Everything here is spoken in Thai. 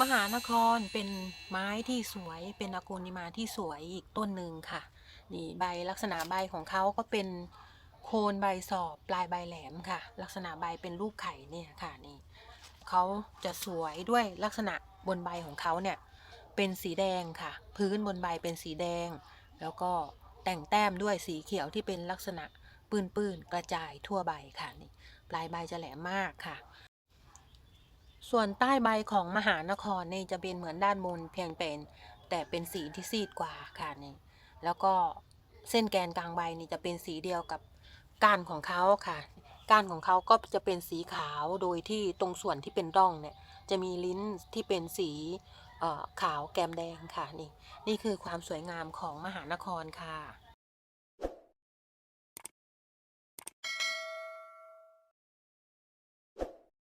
มหานครเป็นไม้ที่สวยเป็นอากูนิมาที่สวยอีกต้นหนึ่งค่ะ นี่ใบลักษณะใบของเขาก็เป็นโคนใบสอบปลายใบแหลมค่ะ ลักษณะใบเป็นรูปไข่เนี่ยค่ะนี่เขาจะสวยด้วยลักษณะบนใบของเขาเนี่ยเป็นสีแดงค่ะ พื้นบนใบเป็นสีแดง แล้วก็แต่งแต้มด้วยสีเขียวที่เป็นลักษณะปื้นๆกระจายทั่วใบค่ะนี่ปลายใบจะแหลมมากค่ะ ส่วนใต้ใบของมหานครนี่จะเป็นเหมือนด้านบนเพียงเป็น แต่เป็นสีที่ซีดกว่าค่ะนี่แล้วก็เส้นแกนกลางใบนี่จะเป็นสีเดียวกับก้านของเขาค่ะ ก้านของเขาก็จะเป็นสีขาวโดยที่ตรงส่วนที่เป็นร่องเนี่ยจะมีลิ้นที่เป็นสีขาวแกมแดงค่ะนี่นี่คือความสวยงามของมหานครค่ะ